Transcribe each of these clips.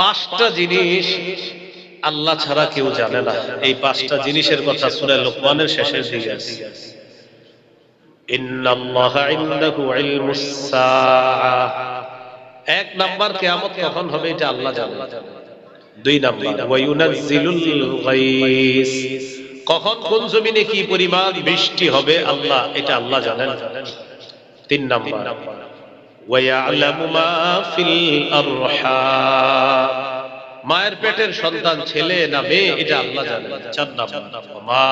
পাঁচটা জিনিস আল্লাহ ছাড়া কেউ জানে না। এই পাঁচটা জিনিসের কথা সূরা লোকমানের শেষের দিকে এক নাম্বার কিয়ামত কখন হবে এটা আল্লাহ জানে। দুই নাম্বার কখন কোন জমিনে কি পরিমাণ বৃষ্টি হবে আল্লাহ এটা আল্লাহ জানেন। তিন নাম্বার মায়ের পেটের সন্তান, ছেলে না মেয়ে, এটা আল্লাহ মা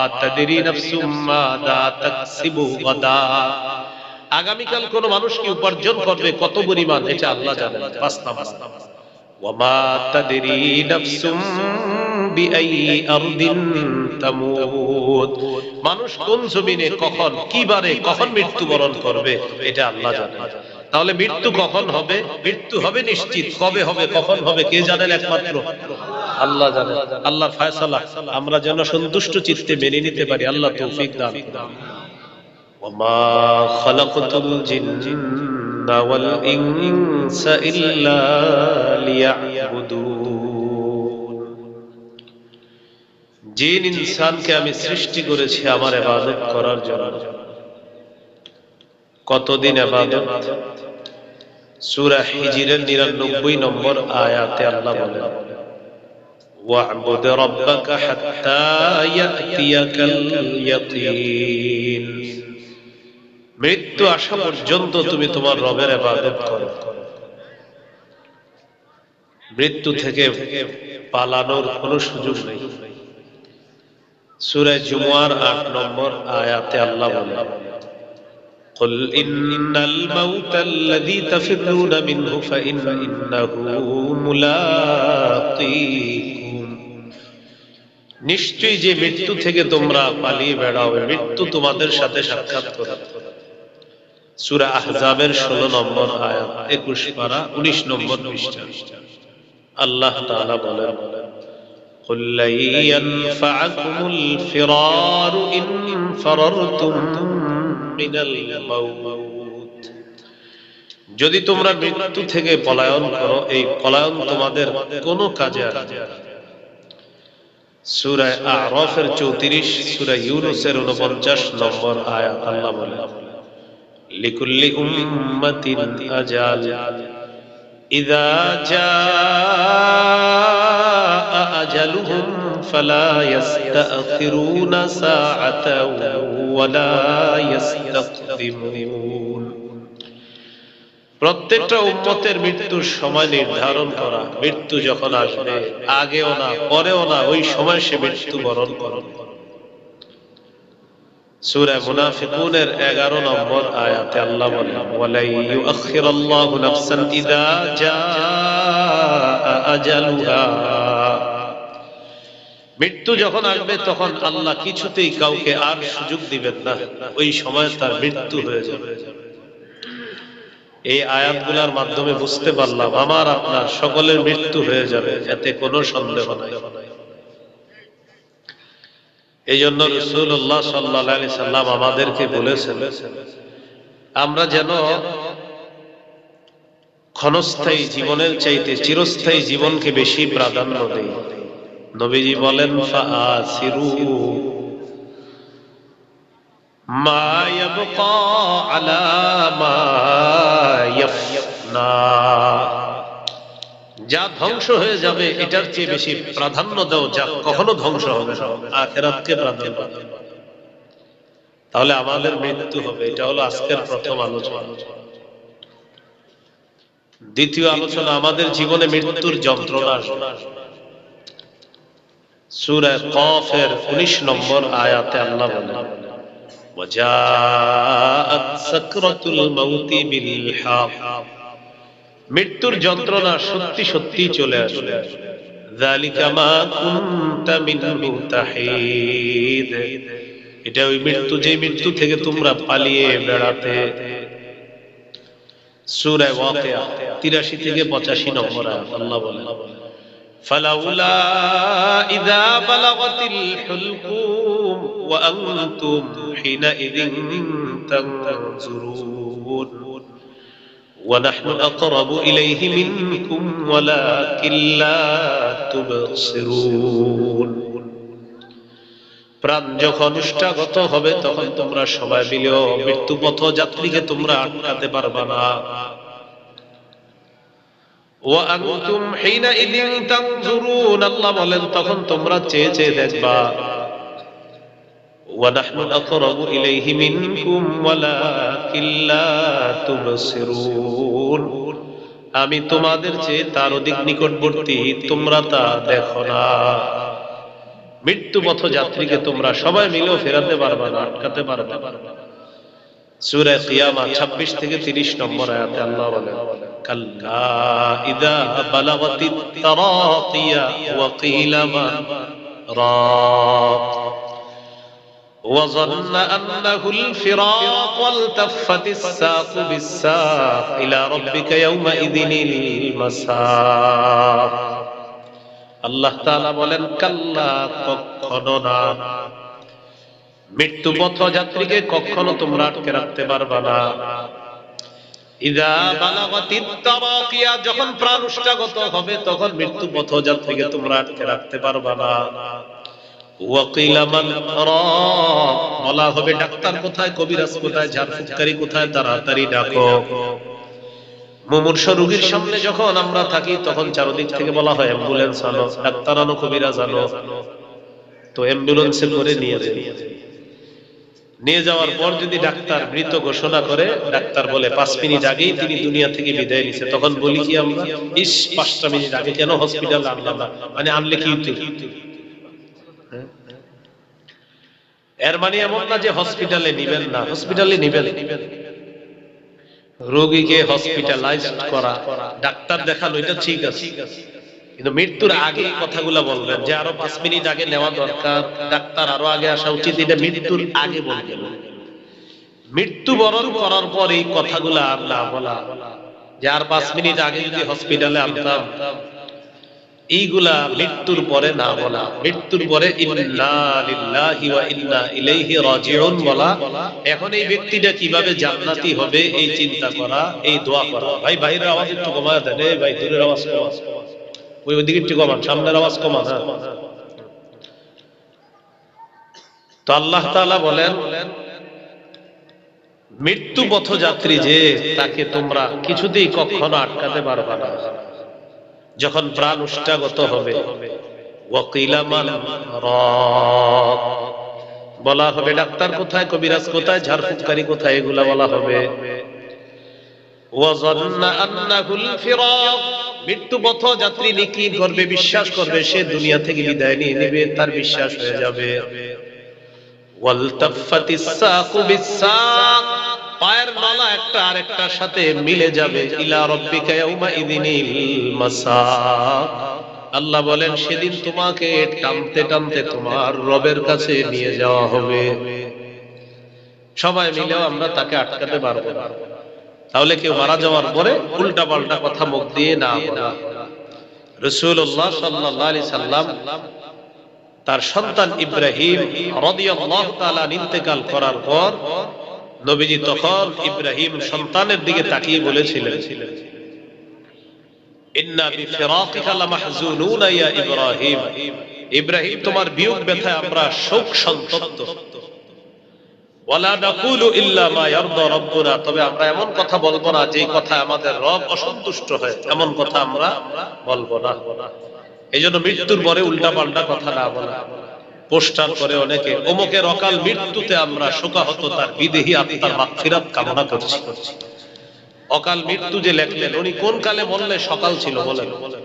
আগামীকাল কোন মানুষ কি উপার্জন করবে? কত পরিমাণ? এটা আল্লাহ তামুত মানুষ কোন জমিনে কখন কিবারে কখন মৃত্যুবরণ করবে? এটা আল্লাহ জানেন তাহলে মৃত্যু কখন হবে মৃত্যু হবে নিশ্চিত কবে হবে কখন হবে কে জানেন একমাত্র আল্লাহ জানেন আল্লাহর ফয়সালা আমরা যেন সন্তুষ্ট চিত্তে মেনে নিতে পারি আল্লাহ তৌফিক দান করুন وما خلقت الجن والإنس إلا ليعبدون জিন ইনসানকে আমি সৃষ্টি করেছি আমার ইবাদত করার জন্য কতদিন ইবাদত সূরা হিজরের 99 নম্বর আয়াতে আল্লাহ বলেন واعبد ربك حتى يأتيك اليقين মৃত্যু আসা পর্যন্ত তুমি তোমার রবের ইবাদত করো মৃত্যু থেকে পালানোর কোনো সুযোগ নেই সূরা জুমুয়ার 8 নম্বর আয়াতে আল্লাহ বলেন قل إن الموت الذي تفرون منه فإنه ملاقيكم নিশ্চয়ই যে মৃত্যু থেকে তোমরা পালিয়ে বেড়াও মৃত্যু তোমাদের সাথে সাক্ষাৎ করে সূরা আহজাবের 16 নম্বর আয়াত 21 পারা 19 নম্বর পৃষ্ঠা আল্লাহ তাআলা বলেন قل لن ينفعكم الفرار إن فررتم মিনাল মাউত। যদি তোমরা মৃত্যু থেকে পলায়ন করো, এই পলায়ন তোমাদের কোনো কাজে আসবে সূরা আরাফের 34 সূরা 49 নম্বর আয়াত আল্লাহ বলে লিকুল্লি উম্মাতিন আজাল ইযা জা আজালুহুম ফালা ইস্তাখিরুনা সাআতাও ওয়ালা ইস্তাকদিমুন প্রত্যেকটা উম্মতের মৃত্যুর সময় নির্ধারণ করা। মৃত্যু যখন আসবে, আগেও না, পরেও না, ওই সময় সে মৃত্যু বরণ করণ সূরা মুনাফিকুনের 11 নম্বর আয়াতে আল্লাহ বলেন আজালুহা। মৃত্যু যখন আসবে, তখন আল্লাহ কিছুতেই কাউকে আর সুযোগ দিবেন না। ওই সময় তার মৃত্যু হয়ে যাবে। এই আয়াতগুলোর মাধ্যমে বুঝতে পারলাম, আমার, আপনার সকলের মৃত্যু হয়ে যাবে, এতে কোনো সন্দেহ নাই। এই জন্য রসুল্লাহ সাল্লাহ সাল্লাম আমাদেরকে বলেছেন, আমরা যেন ক্ষণস্থায়ী জীবনের চাইতে চিরস্থায়ী জীবনকে বেশি প্রাধান্য দেই। নবীজি বলেন যা ধ্বংস হয়ে যাবে, এটার চেয়ে বেশি প্রাধান্য দাও, যা কখনো ধ্বংস হবে তাহলে আমাদের মৃত্যু হবে, এটা হলো আজকের প্রথম আলোচনা। দ্বিতীয় আলোচনা, আমাদের জীবনে মৃত্যুর যন্ত্রণা সুরে কফের উনিশ নম্বর আয়াতে আল্লাহ মৃত্যুর যন্ত্রণা সত্যি সত্যি চলে আসলে এটা ওই মৃত্যু, যে মৃত্যু থেকে তোমরা পালিয়ে বেড়াতে। সুরে তিরাশি থেকে পঁচাশি নম্বর আল্লাহ বলেন فلولا إذا بلغت الحلقوم وأنتم حينئذ تنظرون ونحن أقرب إليه منكم ولكن لا تبصرون প্রাণ যখন উষ্ঠাগত হবে তখন তোমরা সবাই মিলেও মৃত্যু পথ যাত্রীকে তোমরা আটকাতে পারবা না وأنتم حينئذ تنظرون আল্লাহ বলেন তখন তোমরা চেয়ে চেয়ে দেখবা ونحن أقرب إليه منكم ولكن لا تبصرون আমি তোমাদের চেয়ে তার অধিক নিকটবর্তী তোমরা তা দেখো না মৃত্যু পথ যাত্রীকে তোমরা সবাই মিলেও ফেরাতে পারবে না আটকাতে পারবে না সূরা কিয়ামা 26 থেকে 30 নম্বর আয়াতে আল্লাহ বলেন কাল্লা ইদা বালাগাতিত তারাকিয়া ওয়া কিলা মান রাক وظن أنه الفراق والتفت الساق بالساق إلى ربك يومئذ المساق আল্লাহ তাআলা বলেন কাল্লা কখনো না মৃত্যু পথ যাত্রীকে কখনো তোমরা আটকে রাখতে পারবা না। যখন হবে, তখন মৃত্যু তোমরা আটকে রাখতে পারবা না। বলা হবে ডাক্তার কোথায়, কবিরাজ কোথায় কোথায়, তাড়াতাড়ি ডাকো। মুমূর্ষ রোগীর সামনে যখন আমরা থাকি, তখন চারদিক থেকে বলা হয় অ্যাম্বুলেন্স আনো, ডাক্তার আনো, কবিরাজ আনো। তো অ্যাম্বুলেন্সে করে নিয়ে যায় নিয়ে যাওয়ার পর যদি ডাক্তার মৃত ঘোষণা করে, ডাক্তার বলে, পাঁচ মিনিট আগেই তিনি দুনিয়া থেকে বিদায় নিছে। তখন বলি কি আমরা, ইস, পাঁচটা মিনিট আগে কেন হসপিটালে আনলাম না? মানে আনলে কি এর মানে এমন না যে হসপিটালে নিবেন না। হসপিটালে নিবেন। রোগীকে হসপিটালাইজ করা। ডাক্তার দেখানো এটা ঠিক আছে। কিন্তু মৃত্যুর আগে কথাগুলো বলবেন যে আরও পাঁচ মিনিট আগে নেওয়া দরকার, ডাক্তার আরও আগে আসা উচিত, এটা মৃত্যুর আগে বলবেন মৃত্যু বরণ করার পর এই কথাগুলো আর না বলা। যে আর পাঁচ মিনিট আগে যদি হসপিটালে আনতাম, এইগুলা মৃত্যুর পরে না বলা। মৃত্যুর পরে বলা। এখন এই ব্যক্তিটা কীভাবে জান্নাতি হবে এই চিন্তা করা, এই দোয়া করা। ভাই বাইরের আওয়াজ একটু কমায় দেন। ভাই, দূরের আওয়াজ কমা ওই ওদিকে একটু কমান, সামনের আওয়াজ কমান হ্যাঁ। তো আল্লাহ তাআলা বলেন, মৃত্যু পথযাত্রী যে, তাকে তোমরা কিছুতেই কখনো আটকাতে পারবে না। যখন প্রাণ উষ্ঠাগত হবে বলা হবে, ডাক্তার কোথায়, কবিরাজ কোথায়, ঝাড়ফুঁককারী কোথায়? এগুলা বলা হবে। মৃত্যু পথ যাত্রী কি করবে বিশ্বাস করবে, সে দুনিয়া থেকে বিদায় নিয়ে নেবে, তার বিশ্বাস হয়ে যাবে। পায়ের নলা একটা আরেকটার সাথে মিলে যাবে আল্লাহ বলেন, সেদিন তোমাকে টানতে টানতে তোমার রবের কাছে নিয়ে যাওয়া হবে। সবাই মিলেও আমরা তাকে আটকাতে পারব না। তাহলে কেউ মারা যাওয়ার পরে উল্টা পাল্টা কথা মুখ দিয়ে না রসুল্লাহ সাল্লাহ সাল্লাম তার সন্তান ইব্রাহিম ইন্তেকাল করার পর নবীজি তখন ইব্রাহিম সন্তানের দিকে তাকিয়ে বলেছিলেন ইব্রাহিম। তোমার বিয়োগ ব্যথায় আমরা শোক সন্তপ্ত তবে আমরা এমন কথা বলব না যে কথা আমাদের রব অসন্তুষ্ট হয়। এমন কথা আমরা বলব না। মৃত্যুর পরে উল্টা পাল্টা কথা না বলা। পোস্টার করে অনেকে, অমুকের অকাল মৃত্যুতে আমরা শোকাহত, তার বিদেহী আত্মার মাগফিরাত কামনা করছি। অকাল মৃত্যু যে লেখলেন, উনি কোন কালে মরলে সকাল ছিল বলেন?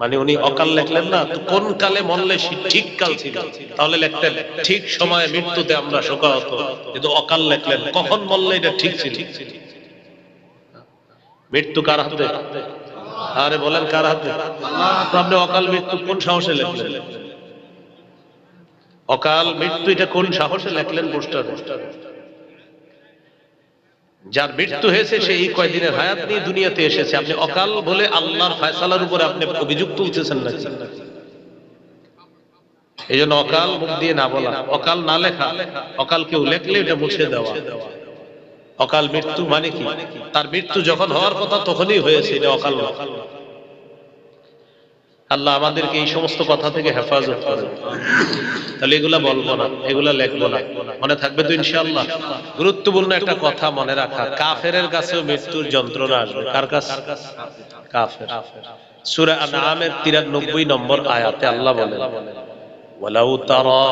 মানে উনি অকাল লেখলেন না, তো কোন কালে মরলে ঠিক কাল ছিল? তাহলে লিখতেন, ঠিক সময়ে মৃত্যুতে আমরা শোকাহত। কিন্তু অকাল লেখলেন, কখন মরলে এটা ঠিক ছিল? মৃত্যু কার হাতে? আরে বলেন কার হাতে? আপনি অকাল মৃত্যু কোন সাহসে লেখলেন? অকাল মৃত্যু এটা কোন সাহসে লেখলেন পোস্টার? যার মৃত্যু হয়েছে, সে এই কয়দিনের হায়াত নিয়ে দুনিয়াতে এসেছে। আপনি অকাল বলে আল্লাহর ফায়সালার উপরে আপনি অভিযোগ তুলতেছেন না এই জন্য অকাল মুখ দিয়ে না বলা, অকাল না লেখা, অকাল কেউ লেখলে এটা মুছে দেওয়া। অকাল মৃত্যু মানে কি? তার মৃত্যু যখন হওয়ার কথা তখনই হয়েছে, এটা অকাল না। আল্লাহ আমাদেরকে এই সমস্ত কথা থেকে হেফাজত করে তাহলে এগুলা বলবো না এগুলা লেখবো না মনে থাকবে তো ইনশাআল্লাহ গুরুত্বপূর্ণ একটা কথা মনে রাখা কাফেরের কাছেও মৃত্যুর যন্ত্রণা আসবে কার কাছে কাফের সূরা আনআমের 93 নম্বর আয়াতে আল্লাহ বলেন ولو ترى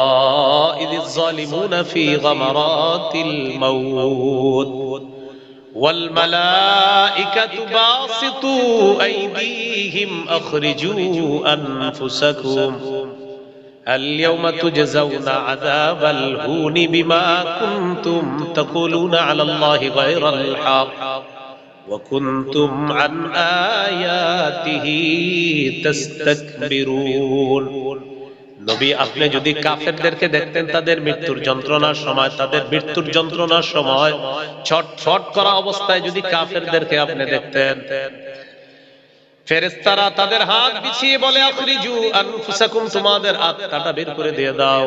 إذ الظالمون في غمرات الموت والملائكة باسطوا أيديهم أخرجوا أنفسكم. اليوم تجزون عذاب الهون بما كنتم تقولون على الله غير الحق. وكنتم عن آياته تستكبرون. নবী, আপনি যদি কাফেরদেরকে দেখতেন, তাদের মৃত্যুর যন্ত্রণার সময়, তাদের মৃত্যুর যন্ত্রণার সময়, ছটফট করা অবস্থায় যদি কাফেরদেরকে আপনি দেখতেন, ফেরেশতারা তাদের হাত বিছিয়ে বলে, আখরিজু আনফুসাকুম, তোমাদের আত্মাটা বের করে দিয়ে দাও।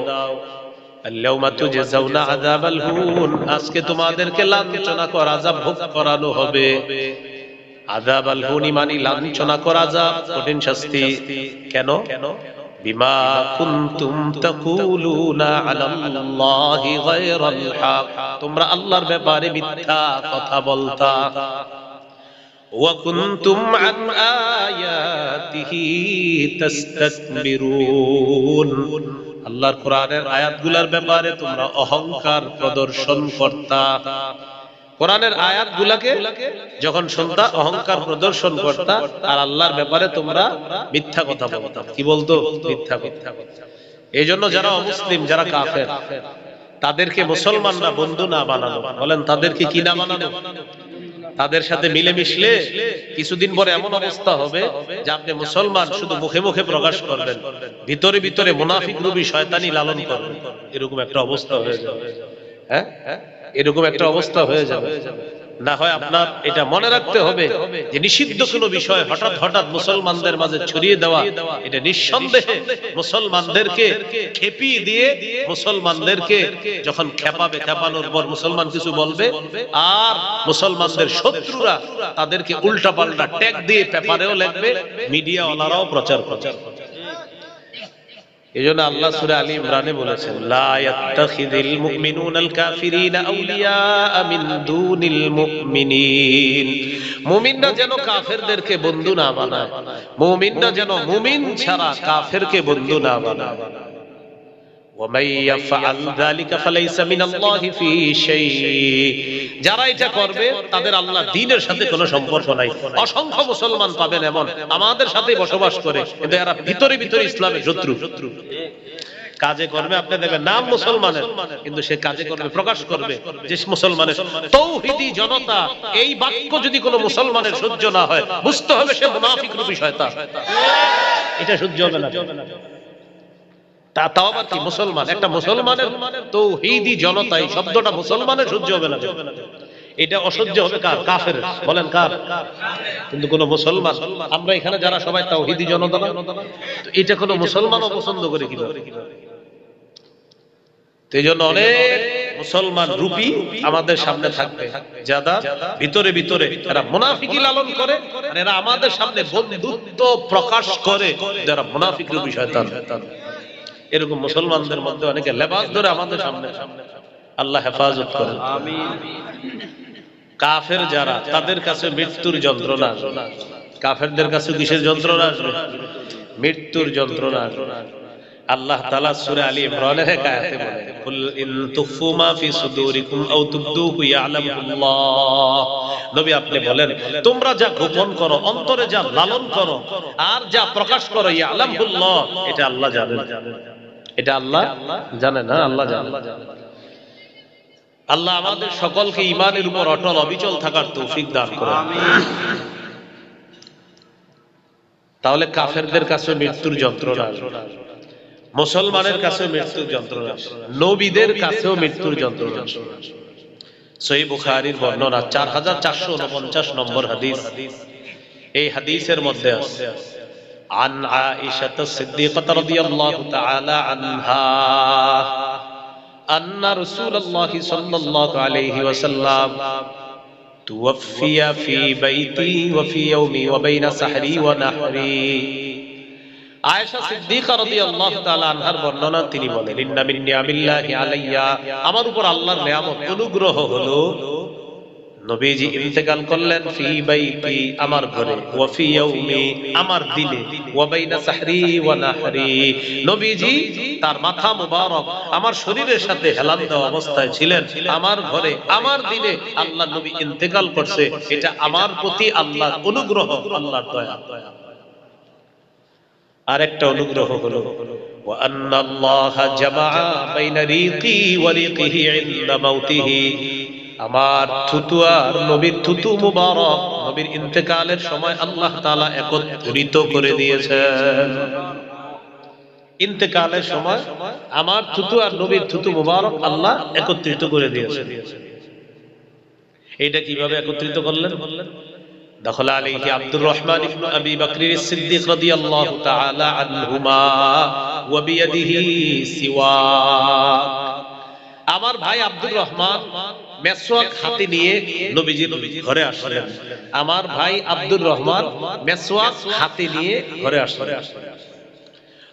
আজকে তোমাদেরকে লাঞ্ছনা কর ভোগ করানো হবে। আযাবাল হুনি মানে লাঞ্ছনা কর কঠিন শাস্তি। কেন? বিমা কুনতুম তাকুলুনা আলাল্লাহি গায়রাল হক। তোমরা আল্লাহর ব্যাপারে মিথ্যা কথা বলতা। ওয়া কুনতুম আন আয়াতিহি আল্লাহর কোরআনের আয়াতগুলোর ব্যাপারে তোমরা অহংকার প্রদর্শন করতা। কোরআনের আয়াতগুলোকে যখন শুনতা, অহংকার প্রদর্শন করতা, আর আল্লাহর ব্যাপারে তোমরা মিথ্যা কথা বলতা। কি বলতো? মিথ্যা কথা। এই জন্য যারা অমুসলিম, যারা কাফের, তাদেরকে মুসলমানরা বন্ধু না বানানো। বলেন, তাদেরকে কি না বানানো? তাদের সাথে মিলে মিশলে কিছুদিন পরে এমন অবস্থা হবে যে আপনি মুসলমান, শুধু মুখে মুখে প্রকাশ করবেন। ভিতরে ভিতরে মুনাফিক রূপী শয়তানি লালন করবেন। এরকম একটা অবস্থা হয়ে যাবে। হ্যাঁ? এরকম একটা অবস্থা হয়ে যাবে। না হয় আপনার এটা মনে রাখতে হবে যে নিষিদ্ধ কোনো বিষয় হঠাৎ হঠাৎ মুসলমানদের মাঝে ছড়িয়ে দেওয়া এটা নিঃসন্দেহে মুসলমানদেরকে খেপিয়ে দিয়ে মুসলমানদেরকে যখন খেপাবে খেপানোর পর মুসলমান কিছু বলবে আর মুসলমানদের শত্রুরা তাদেরকে উল্টা পাল্টা ট্যাগ দিয়ে পেপারেও লিখবে মিডিয়া ওনারাও প্রচার প্রচার এই জন্য আল্লাহ সুরে আলী ইমরানে বলেছেন, লা ইয়াত্তাখিযিল মুমিনুনাল কাফিরিনা আউলিয়া মিন দুনিল মুমিনিন। মুমিনরা যেন কাফেরদেরকে বন্ধু না বানায়, মুমিনরা যেন মুমিন ছাড়া কাফেরকে বন্ধু না বানায়। যারা এটা করবে, তাদের আল্লাহ দ্বীনের সাথে সম্পর্ক নাই। অসংখ্য মুসলমান পাবেন এমন, আমাদের সাথে বসবাস করে, কিন্তু এরা ভিতরে ভিতরে ইসলামের শত্রু। কাজে করবে আপনি দেখবেন, নাম মুসলমানের, কিন্তু সে কাজে করবে প্রকাশ করবে যে মুসলমানের তৌহিদি জনতা। এই বাক্য যদি কোনো মুসলমানের সহ্য না হয়, বুঝতে হবে সে মুনাফিক রূপী শয়তান। এটা সহ্য হবে না। কি মুসলমান? একটা মুসলমানের তৌহিদি জনতা শব্দটা মুসলমানের সহ্য হবে না। এটা অসহ্য হবে কার? কাফের। বলেন কার? কিন্তু কোন মুসলমান, আমরা এখানে যারা সবাই তাওহিদি জনতা এটা কোনো মুসলমানও পছন্দ করে জন্য অনেক মুসলমান রূপী আমাদের সামনে থাকবে। যারা ভিতরে ভিতরে এরা মুনাফিকি লালন করে, আর এরা আমাদের সামনে বন্ধুত্ব প্রকাশ করে, যারা মুনাফিক রূপী শয়তান। এরকম মুসলমানদের মধ্যে অনেকে লেবাস ধরে আমাদের সামনে। আল্লাহ হেফাজত করেন। কাফের যারা, তাদের কাছে মৃত্যুর যন্ত্রণা। কাফেরদের কাছে কিসের যন্ত্রণা আসবে? মৃত্যুর যন্ত্রণা আল্লাহ তাআলা সূরা আলী ইমরানের কুল ইন তুফু মা ফি সুদুরিকুম আও ইয়ালামুল্লাহ। নবী আপনি বলেন, তোমরা যা গোপন করো, অন্তরে যা লালন করো, আর যা প্রকাশ করো, ইয়ালামুল্লাহ, এটা আল্লাহ জানেন। এটা আল্লাহ জানেন হ্যাঁ আল্লাহ জানেন আল্লাহ আমাদের সকলকে ইমানের উপর অটল, অবিচল থাকার তৌফিক দান করে তাহলে কাফেরদের কাছে মৃত্যুর যন্ত্রণা মুসলমানের কাছেও মৃত্যুর যন্ত্রণা নবীদের কাছেও মৃত্যুর যন্ত্রণা। সহি বুখারীর বর্ণনা, চার হাজার চারশো উনপঞ্চাশ নম্বর হাদিস। এই হাদিসের মধ্যে আছে। عن عائشة الصديقة رضي الله تعالى عنها أن رسول الله صلى الله عليه وسلم توفي في بيتي وفي يومي وبين سحري ونحري আয়েশা সিদ্দিকা রাদিয়াল্লাহু তাআলা আনহার বর্ণনা তিনি বলেন ইন্না মিন নিয়ামিল্লাহি আলাইয়া আমার উপর আল্লাহর নিয়ামত অনুগ্রহ হলো নবীজি ইন্তেকাল করলেন ফি বাইতি আমার ঘরে ওয়া ফি ইয়াউমি আমার দিনে ওয়া বাইনা সাহরি ওয়া নাহরি নবীজি তার মাথা মুবারক আমার শরীরের সাথে হেলান দেওয়া অবস্থায় ছিলেন আমার ঘরে আমার দিনে আল্লাহ নবী ইন্তেকাল করছে এটা আমার প্রতি আল্লাহর অনুগ্রহ আল্লাহর দয়া আরেকটা অনুগ্রহ হলো وأن الله جمع بين ريقي وريقه عند موته আমার থুতু আর নবীর থুতু মুবারক নবীর ইন্তেকালের সময় আল্লাহ তালা একত্রিত করে দিয়েছে ইন্তেকালের সময় আমার থুতু আর নবীর থুতু মুবারক আল্লাহ একত্রিত করে দিয়েছে এটা কীভাবে একত্রিত করলেন? দখল আলাইহি আব্দুর রহমান আবি সিদ্দিক রাদিয়াল্লাহু তাআলা আনহুমা ওয়া বিয়াদিহি সিওয়াক। আমার ভাই আব্দুর রহমান মেসওয়াক হাতে নিয়ে নবীজির ঘরে আসলেন। আমার ভাই আব্দুর রহমান মেসওয়াক হাতে নিয়ে ঘরে আসলেন।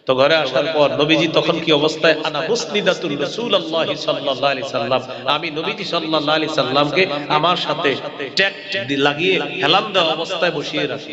তো ঘরে আসার পর নবীজি তখন কি অবস্থায়, আনা মুসনিদাতুল রাসূলুল্লাহ সাল্লাল্লাহু আলাইহি সাল্লাম, আমি নবীজি সাল্লাল্লাহু আলাইহি সাল্লামকে আমার সাথে ট্যাগ লাগিয়ে হেলান দেওয়া অবস্থায় বসিয়ে রাখি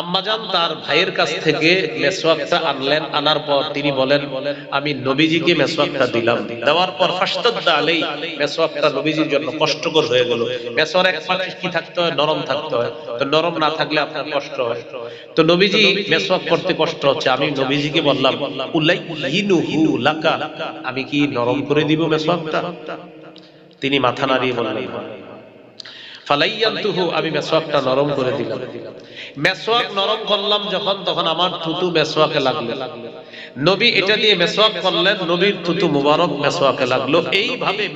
আম্মাজান তার ভাইয়ের কাছ থেকে মেসওয়াকটা আনলেন, আনার পর তিনি বলেন, আমি নবীজিকে মেসওয়াকটা দিলাম। দেওয়ার পর ফাস্তাদ্দা আলাই মেসওয়াকটা নবীজির জন্য কষ্টকর হয়ে গেল। মেসওয়ার এক পাশে কি থাকতে হয়? নরম থাকতে হয়। তো নরম না থাকলে আপনার কষ্ট হয়। তো নবীজি মেসওয়াক করতে কষ্ট হচ্ছে। আমি নবীজিকে বললাম উলাই ইনুহু লাকা। আমি কি নরম করে দিব মেসওয়াকটা? তিনি মাথা নাড়িয়ে বললেন আমি নরম করে দিলাম। নরম করলাম যখন, তখন আমার থুতু লাগল। নবী এটা দিয়ে করলেন, নবীর থুতু মুবারক লাগল। এইভাবে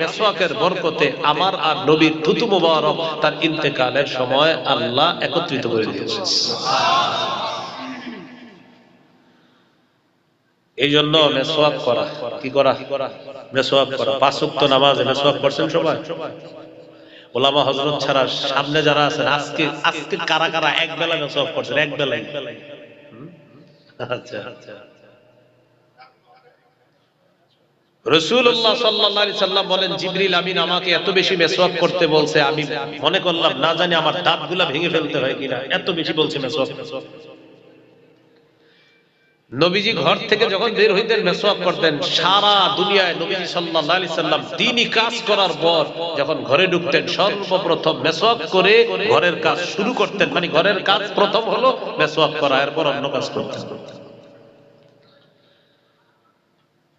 বরকতে আমার আর নবীর থুতু মুবারক তার ইন্তেকালের সময় আল্লাহ একত্রিত করে দিয়েছে। এই জন্য মেসওয়াক করা, কি করা? করা। পাঁচ করছেন সবাই? ওলামা হযরত ছাড়া সামনে যারা আছেন, আজকে আজকে কারা কারা এক বেলা মেসওয়াক করছেন? এক বেলায়। আচ্ছা। আমি মনে করলাম না জানি আমার দাঁতগুলা ভেঙে ফেলতে হয় কিনা। এত বেশি বলছে মেসওয়াক। নবীজি ঘর থেকে যখন বের হইতেন মেসওয়াক করতেন সারা দুনিয়ায় নবীজি সাল্লাল্লাহু আলাইহি সাল্লাম দ্বীনি কাজ করার পর যখন ঘরে ঢুকতেন সর্বপ্রথম মেসওয়াক করে ঘরের কাজ শুরু করতেন মানে ঘরের কাজ প্রথম হলো মেসওয়াক করা এরপর অন্য কাজ করতেন।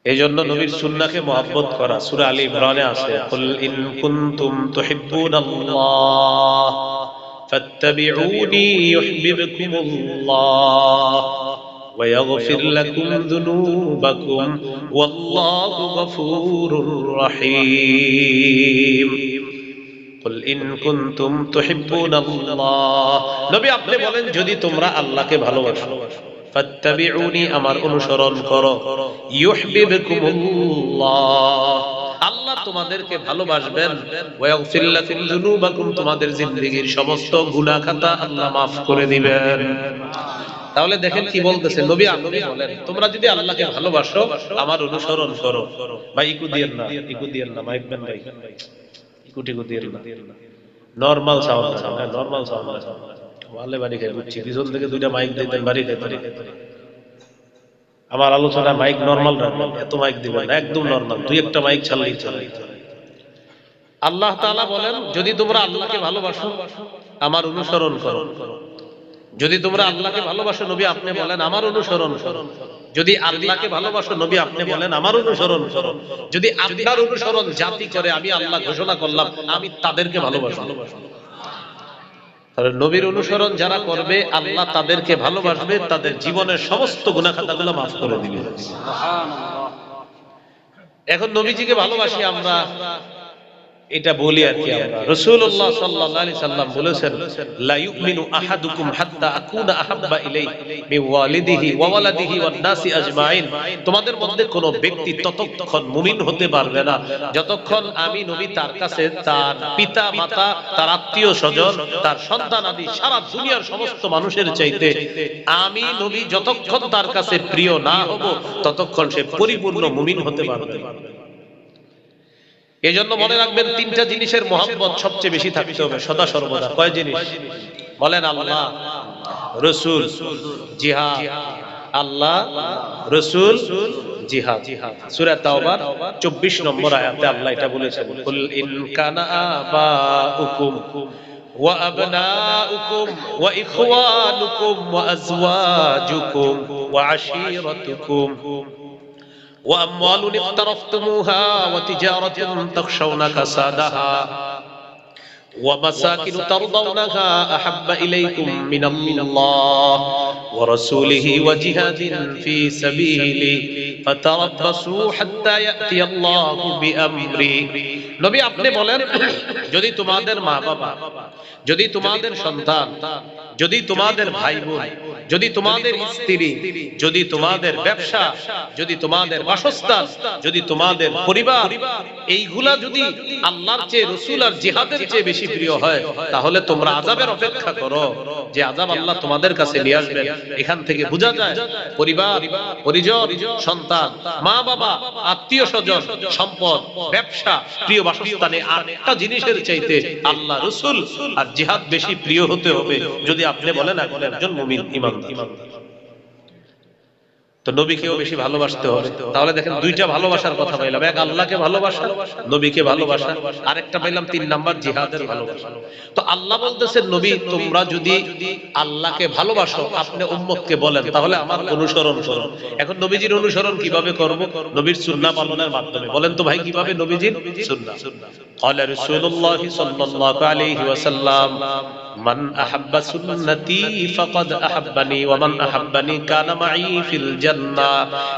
এই জন্য নবীর সুন্নাহকে মহব্বত করা সূরা আলী ইমরানে আছে কুল ইন কুনতুম তুহিব্বুনাল্লাহ ফাত্তাবিউনি ইউহিব্বুকুমুল্লাহ ويغفر لكم ذنوبكم والله غفور رحيم قل إن كنتم تحبون الله নবী আপনি বলেন যদি তোমরা আল্লাহকে ভালোবাসো ফাত্তাবিউনি আমার অনুসরণ করো ইউহিব্বুকুমুল্লাহ আল্লাহ তোমাদেরকে ভালোবাসবেন ওয়াগফির লাকুম যুনুবাকুম তোমাদের জিন্দেগীর সমস্ত গুনাহ খাতা আল্লাহ maaf করে দিবেন তাহলে দেখেন কি বলতেছে নবী নবী বলেন তোমরা যদি আল্লাহকে ভালোবাসো আমার অনুসরণ করো। ভাই ইকু দিয়েন না ইকু দিয়েন না মাইক বেন ভাই। ইকু টিকু দিয়েন না। নরমাল সাউন্ড নরমাল সাউন্ড ভালো বাড়ি খাই বুঝছি পিছন থেকে দুইটা মাইক দিতেন বাড়ি খাই বাড়ি আমার আলোচনা মাইক নরমাল রাখবেন এত মাইক দিবেন না একদম নরমাল দুই একটা মাইক ছাড়লেই চলে। আল্লাহ তাআলা বলেন যদি তোমরা আল্লাহকে ভালোবাসো আমার অনুসরণ করো। যদি তোমরা আল্লাহকে ভালোবাসো, নবী আপনি বলেন আমার অনুসরণ। যদি আল্লাহকে ভালোবাসো, নবী আপনি বলেন আমার অনুসরণ। যদি আপনার অনুসরণ জাতি করে, আমি আল্লাহ ঘোষণা করলাম, আমি তাদেরকে ভালোবাসি নবীর অনুসরণ যারা করবে, আল্লাহ তাদেরকে ভালোবাসবে, তাদের জীবনের সমস্ত গুণাখাতাগুলো মাফ করে দিবে। এখন নবীজিকে ভালোবাসি আমরা। এটা বলি আর কি আমরা। রাসূলুল্লাহ সাল্লাম বলেছেন, লা ইউমিনু আহাদুকুম হাত্তা আকুনা আহাব্বা ইলাইহি মিন ওয়ালিদিহি ওয়া ওয়ালাদিহি ওয়ান আজমাইন। তোমাদের মধ্যে কোন ব্যক্তি ততক্ষণ মুমিন হতে পারবে না। যতক্ষণ আমি নবী, তার কাছে তার পিতা, মাতা, তার আত্মীয় স্বজন, তার সন্তান আদি সারা দুনিয়ার সমস্ত মানুষের চাইতে আমি নবী যতক্ষণ তার কাছে প্রিয় না হব, ততক্ষণ সে পরিপূর্ণ মুমিন হতে পারবে। না এই জন্য মনে রাখবেন তিনটা জিনিসের মহব্বত সবচেয়ে বেশি থাকতে হবে, সদা সর্বদা। কয় জিনিস? বলেন আল্লাহ, রসুল, জিহাদ। আল্লাহ, রসুল, জিহাদ। সূরা তাওবার 24 নম্বর আল্লাহ এটা বলেছেন وأموال اقترفتموها وتجارة تخشون كسادها ومساكن ترضونها أحب إليكم من الله ورسوله وجهاد في سبيله فتربصوا حتى يأتي الله بأمره নবী আপনি বলেন যদি তোমাদের মা বাবা যদি তোমাদের সন্তান যদি তোমাদের ভাই বোন যদি তোমাদের স্ত্রী যদি তোমাদের ব্যবসা যদি তোমাদের বাসস্থান যদি তোমাদের পরিবার এইগুলা যদি আল্লাহর চেয়ে রসুল আর জিহাদের চেয়ে বেশি প্রিয় হয় তাহলে তোমরা আজাবের অপেক্ষা করো যে আজাব আল্লাহ তোমাদের কাছে নিয়ে আসবেন। এখান থেকে বোঝা যায় পরিবার পরিজন সন্তান মা বাবা আত্মীয় স্বজন সম্পদ ব্যবসা প্রিয় বাসস্থানে আটটা জিনিসের চাইতে আল্লাহ রসুল আর জিহাদ বেশি প্রিয় হতে হবে। যদি আপনি বলেন এখন একজন মুমিন ইমানদার তো নবীকেও বেশি ভালোবাসতে হবে তাহলে দেখেন দুইটা ভালোবাসার কথা পাইলাম এক আল্লাহকে ভালোবাসা নবীকে ভালোবাসা আরেকটা পাইলাম তিন নাম্বার জিহাদের ভালোবাসা তো আল্লাহ বলতেছেন নবী তোমরা যদি আল্লাহকে ভালোবাসো আপনি উম্মতকে বলেন তাহলে আমার অনুসরণ করো এখন নবীজির অনুসরণ কিভাবে করব নবীর সুন্নাহ পালনের মাধ্যমে বলেন তো ভাই কিভাবে নবীজির সুন্নাহ قال رسول الله صلى الله عليه وسلم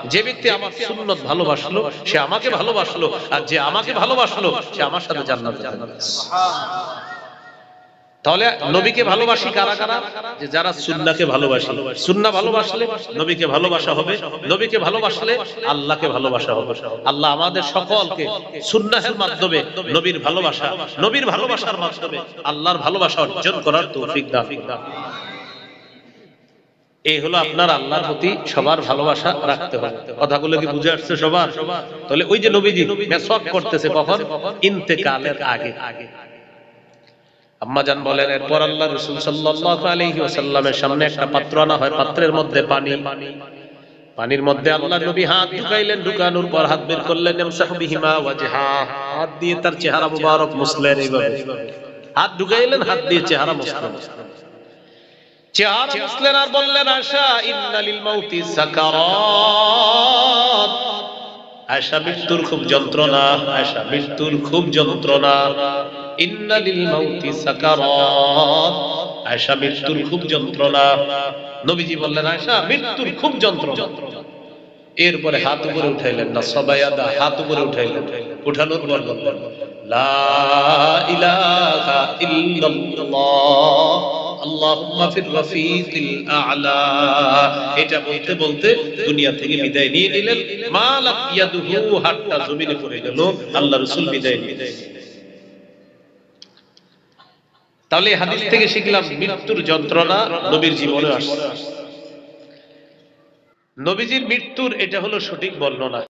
যে ব্যক্তি আমার সুন্নাত ভালোবাসলো, সে আমাকে ভালোবাসলো, আর যে আমাকে ভালোবাসলো, সে আমার সাথে জান্নাতে যাবে সুবহানাল্লাহ। তাহলে নবীকে ভালোবাসি কারা কারা? যে যারা সুন্নাহকে ভালোবাসি। সুন্নাহ ভালোবাসলে নবীকে ভালোবাসা হবে। নবীকে ভালোবাসলে আল্লাহকে ভালোবাসা হবে। আল্লাহ আমাদের সকলকে সুন্নাহের মাধ্যমে নবীর ভালোবাসা, নবীর ভালোবাসার মাধ্যমে আল্লাহর ভালোবাসা অর্জন করার তৌফিক দান। এই হলো আপনার আল্লাহর প্রতি সবার ভালোবাসা রাখতে হবে। কথাগুলো কি বুঝে আসছে সবার? তাহলে ওই যে নবীজি মেসওয়াক করতেছে কখন? ইন্তেকালের আগে আগে। আম্মা জান বলেন, এরপর আল্লাহ রসুল সাল্লাল্লাহু আলাইহি ওয়াসাল্লামের সামনে একটা পাত্র আনা হয়, পাত্রের মধ্যে পানি। পানির মধ্যে আল্লাহ নবী হাত ঢুকাইলেন, ঢুকানোর পর হাত বের করলেন হাত দিয়ে তার চেহারা মুবারক মুছলেন এইভাবে। হাত ঢুকাইলেন, হাত দিয়ে চেহারা মুছলেন। চেহারা মুছলেন আর বললেন আশা ইন্নালিল মাউতি সাকারাত। আশা মৃত্যুর খুব যন্ত্রণা। আশা মৃত্যুর খুব যন্ত্রণা। ইন্নালিল মৃত্যুর খুব যন্ত্রণা। নবীজি বললেন মৃত্যুর খুব যন্ত্রণা। এরপরে হাত উপরে উঠাইলেন না সবাইয়াদা হাত উপরে উঠাইলেন। উঠানোর পর বললেন, লা আ'লা। এটা বলতে বলতে দুনিয়া থেকে বিদায় নিয়ে আল্লাহ তাহলে হাদিস থেকে শিখলাম মৃত্যুর যন্ত্রণা নবীর জীবনে আসছে। নবীজির মৃত্যুর এটা হলো সঠিক বর্ণনা।